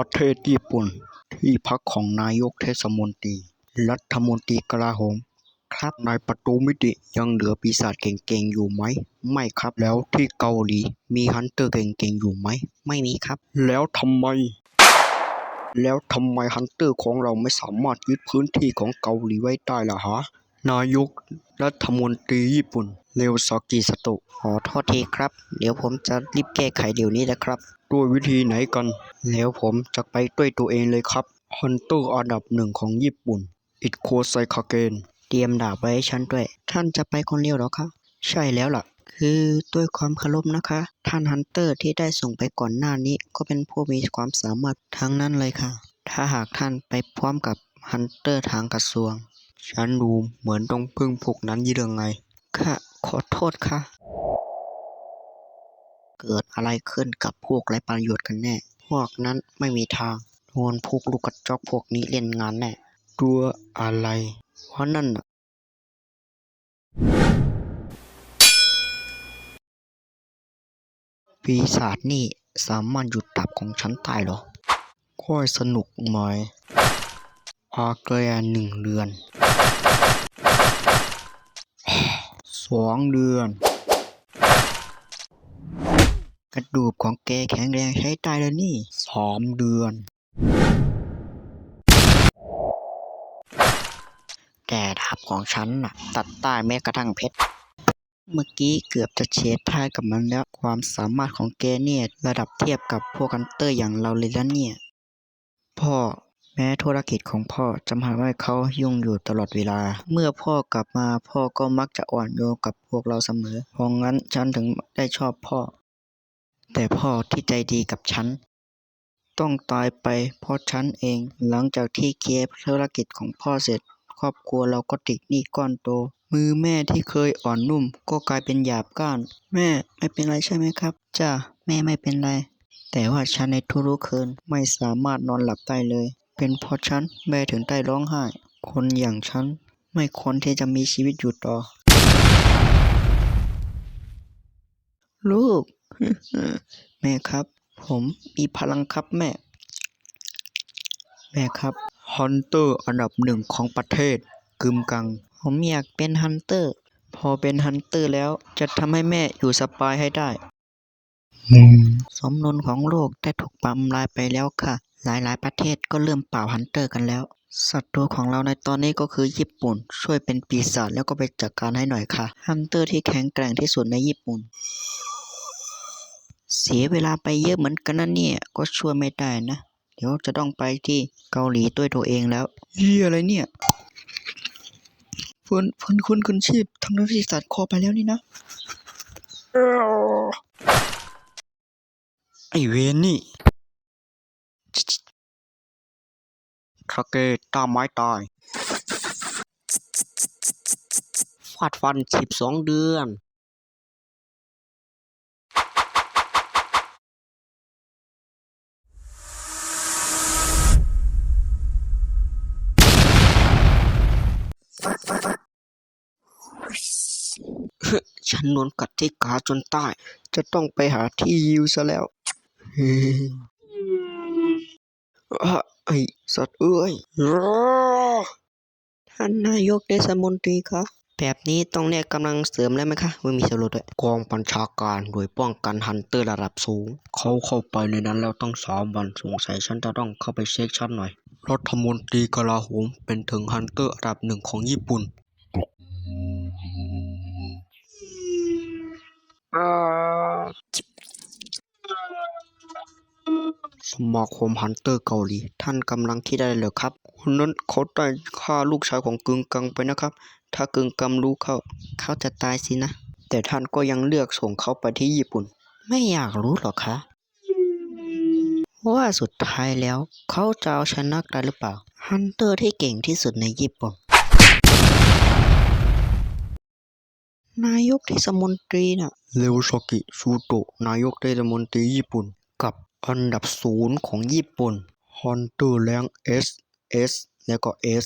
ประเทศญี่ปุ่น ที่พักของนายกเทศมนตรี รัฐมนตรีกลาโหม ครับในประตูมิติยังเหลือปีศาจเก่งๆอยู่ไหม ไม่ครับแล้วที่เกาหลี มีฮันเตอร์เก่งๆอยู่ไหม ไม่มีครับ แล้วทำไม แล้วทำไมฮันเตอร์ของเราไม่สามารถยึดพื้นที่ของเกาหลีไว้ได้ล่ะฮะนายกรัฐมนตรีญี่ปุ่นเลวซากิสโตะขอโทษทีครับ เดี๋ยวผมจะรีบแก้ไขเดี๋ยวนี้นะครับ ด้วยวิธีไหนกัน แล้วผมจะไปด้วยตัวเองเลยครับฮันเตอร์อันดับหนึ่งของญี่ปุ่น อิดโคไซคาเกน เตรียมดาบไว้ให้ฉันด้วย ท่านจะไปคนเดียวหรอคะ ใช่แล้วล่ะ คือด้วยความเคารพนะคะ ท่านฮันเตอร์ที่ได้ส่งไปก่อนหน้านี้ ก็เป็นผู้มีความสามารถทั้งนั้นเลยค่ะ ถ้าหากท่านไปพร้อมกับฮันเตอร์ทางกระทรวง ฉันดูเหมือนต้องพึ่งพวกนั้นยี่เรื่องไง ค่ะ ขอโทษค่ะ เกิดอะไรขึ้นกับพวกไรประโยชน์กันแน่ พวกนั้นไม่มีทางโดนพวกลูกกระจอกพวกนี้เล่นงานแน่ตัวอะไรเพราะนั่นปีศาจนี่สามารถหยุดดับของฉันได้เหรอ ค่อยสนุกไหน่อาเกยหนึ่งเดือน สองเดือน ระดูกของแกแข็งแรงใช้ได้แล้วนี่ สามเดือน แต่ดาบของฉันน่ะ ตัดใต้แม้กระทั่งเพชร เมื่อกี้เกือบจะเฉดทายกับมันแล้ว ความสามารถของแกเนี่ยระดับเทียบกับพวกกันเตอร์อย่างเราเลยนะเนี่ย พ่อแม้ธุรกิจของพ่อจะทำให้เขายุ่งอยู่ตลอดเวลา เมื่อพ่อกลับมาพ่อก็มักจะอ่อนโยนกับพวกเราเสมอ เพราะงั้นฉันถึงได้ชอบพ่อ แต่พ่อที่ใจดีกับฉัน ต้องตายไปเพราะฉันเอง หลังจากที่เคลียร์ธุรกิจของพ่อเสร็จ ครอบครัวเราก็ติดหนี้ก้อนโต มือแม่ที่เคยอ่อนนุ่ม ก็กลายเป็นหยาบก้าน แม่ไม่เป็นไรใช่ไหมครับ จ้าแม่ไม่เป็นไร แต่ว่าฉันในทุกๆคืนไม่สามารถนอนหลับได้เลย เป็นเพราะฉันแม่ถึงได้ร้องไห้ คนอย่างฉันไม่ควรที่จะมีชีวิตอยู่ต่อ ลูก แม่ครับ ผมมีพลังครับแม่ แม่ครับฮันเตอร์อันดับหนึ่งของประเทศกึมกัง ผมอยากเป็นฮันเตอร์ พอเป็นฮันเตอร์แล้วจะทำให้แม่อยู่สบายให้ได้ สมดุลของโลกได้ถูกปำลายไปแล้วค่ะ หลายๆ ประเทศก็เริ่มเป่าฮันเตอร์กันแล้ว ศัตรูของเราในตอนนี้ก็คือญี่ปุ่น ช่วยเป็นปีศาจแล้วก็ไปจัดการให้หน่อยค่ะ ฮันเตอร์ที่แข็งแกร่งที่สุดในญี่ปุ่น เสียเวลาไปเยอะเหมือนกันนะเนี่ย ก็ช่วยไม่ได้นะ เดี๋ยวจะต้องไปที่เกาหลีด้วยตัวเองแล้วเฮียอะไรเนี่ยฟื้นคนคุณคุณชีพทั้งนั้นที่สัตว์คอไปแล้วนี่นะไอเวนนี่ทาเกตาไม้ตายฟาดฟันสิบสองเดือน ฉันโดนกัดที่ขาจนตายจะต้องไปหาที่ยิวซะแล้วเฮ้อไอสัตว์เอ้ยท่านนายกเทศมนตรีคะแบบนี้ต้องเรียกกำลังเสริมแล้วไหมคะไม่มีสโลด้วยกองบัญชาการโดยป้องกันฮันเตอร์ระดับสูง เขาเข้าไปในนั้นแล้วต้องสามวันสงสัยฉันจะต้องเข้าไปเช็คชั้นหน่อยรัฐมนตรีกลาโหมเป็นถึงฮันเตอร์ระดับหนึ่งของญี่ปุ่น มาคมฮันเตอร์เกาหลี ท่านกำลังคิดอะไรเหรอครับคนนั้นเขาได้ฆ่าลูกชายของกึงกังไปนะครับ ถ้ากึงกังรู้เขาเขาจะตายสินะ แต่ท่านก็ยังเลือกส่งเขาไปที่ญี่ปุ่น ไม่อยากรู้หรอคะว่าสุดท้ายแล้ว เขาจะเอาชนะได้หรือเปล่า ฮันเตอร์ที่เก่งที่สุดในญี่ปุ่น นายกเทศมนตรีน่ะเลวซากิชูโตะนายกเทศมนตรีญี่ปุ่น กับ อันดับศูนย์ของญี่ปุ่นฮอนเตอร์แรง S S แล้วก็ S